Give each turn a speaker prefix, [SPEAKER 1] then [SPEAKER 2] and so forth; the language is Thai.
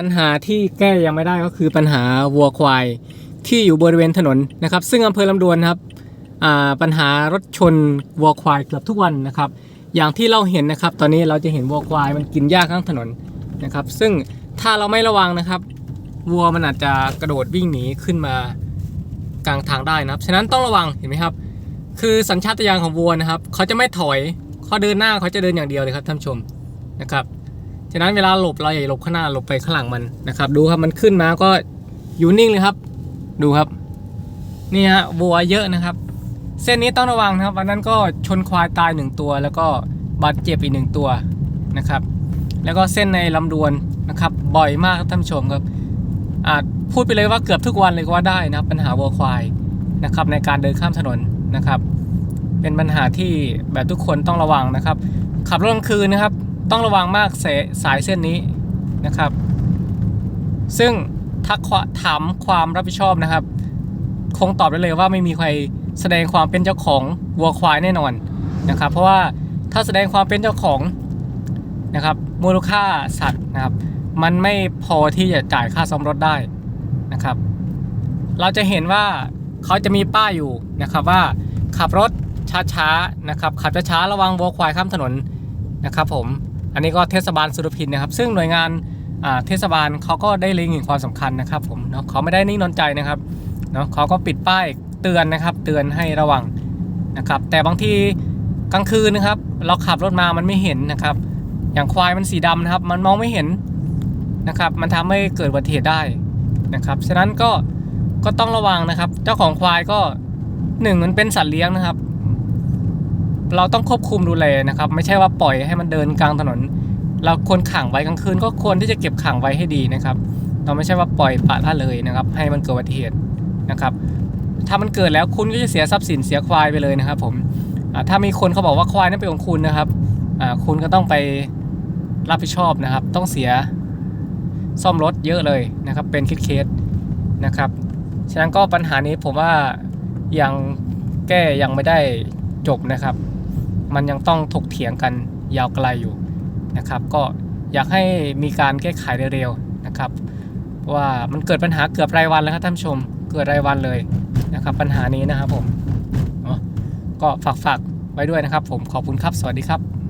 [SPEAKER 1] ปัญหาที่แก้ยังไม่ได้ก็คือปัญหาวัวควายที่อยู่บริเวณถนนนะครับ ซึ่งอำเภอลำดวนครับปัญหารถชนวัวควายเกือบทุกวันนะครับ อย่างที่เราเห็นนะครับ ตอนนี้เราจะเห็นวัวควายมันกินหญ้าข้างถนนนะครับ ซึ่งถ้าเราไม่ระวังนะครับ วัวมันอาจจะกระโดดวิ่งหนีขึ้นมากลางทางได้นะครับฉะนั้นต้องระวังเห็นไหมครับ คือสัญชาตญาณของวัวนะครับ เขาจะไม่ถอยเขาเดินหน้าเขาจะเดินอย่างเดียวเลยครับท่านชมนะครับ ฉะนั้นเวลาหลบเราอย่าหลบข้างหน้าหลบไปข้างหลังมันนะครับ ดูครับมันขึ้นมาก็อยู่นิ่งเลยครับ ดูครับ นี่ฮะวัวเยอะนะครับ เส้นนี้ต้องระวังนะครับวันนั้นก็ชนควายตายหนึ่งตัว แล้วก็บาดเจ็บอีกหนึ่งตัวนะครับ แล้วก็เส้นในลำดวนนะครับ บ่อยมากท่านผู้ชมครับ อาจพูดไปเลยว่าเกือบทุกวันเลยก็ว่าได้นะครับ ปัญหาวัวควายนะครับ ในการเดินข้ามถนนนะครับ เป็นปัญหาที่แบบทุกคนต้องระวังนะครับ ขับรถกลางคืนนะครับ ต้องระวังมากเสสายเส้นนี้นะครับ ซึ่งถ้าขถามความรับผิดชอบนะครับ คงตอบได้เลยว่าไม่มีใครแสดงความเป็นเจ้าของวัวควายแน่นอนนะครับ เพราะว่าถ้าแสดงความเป็นเจ้าของนะครับมูลค่าสัตว์นะครับ มันไม่พอที่จะจ่ายค่าซ่อมรถได้นะครับ เราจะเห็นว่าเขาจะมีป้ายอยู่นะครับว่าขับรถช้าๆนะครับขับช้าๆระวังวัวควายข้ามถนนนะครับผม อันนี้ก็เทศบาลสุรพินนะครับ ซึ่งหน่วยงานาเทศบาลเขาก็ได้เล็งเห็นความสำคัญนะครับผมเนาะเขาไม่ได้นิ่งนอนใจนะครับเนาะเขาก็ปิดป้ายเตือนนะครับ เตือนให้ระวังนะครับ แต่บางทีกลางคืนนะครับ เราขับรถมามันไม่เห็นนะครับ อย่างควายมันสีดำนะครับ มันมองไม่เห็นนะครับ มันทำให้เกิดอุบัติเหตุได้นะครับฉะนั้นก็ก็ต้องระวังนะครับ เจ้าของควายก็หนึ่งมันเป็นสัตว์เลี้ยงนะครับ เราต้องควบคุมดูแลนะครับ ไม่ใช่ว่าปล่อยให้มันเดินกลางถนน เราควรขังไว้กลางคืนก็ควรที่จะเก็บขังไว้ให้ดีนะครับ เราไม่ใช่ว่าปล่อยปะละเลยนะครับ ให้มันเกิดอุบัติเหตุนะครับ ถ้ามันเกิดแล้วคุณก็จะเสียทรัพย์สินเสียควายไปเลยนะครับ ผมถ้ามีคนเขาบอกว่าควายนั้นเป็นของคุณนะครับคุณก็ต้องไปรับผิดชอบนะครับ ต้องเสียซ่อมรถเยอะเลยนะครับ เป็นคิดเคสนะครับ ฉะนั้นก็ปัญหานี้ผมว่ายังแก้ยังไม่ได้จบนะครับ มันยังต้องถกเถียงกันยาวไกลอยู่นะครับ ก็อยากให้มีการแก้ไขเร็วๆนะครับ ว่ามันเกิดปัญหาเกือบรายวันแล้วครับท่านชม เกิดรายวันเลยนะครับปัญหานี้นะครับผมก็ฝาก็ฝากๆไว้ด้วยนะครับผมขอบคุณครับ สวัสดีครับ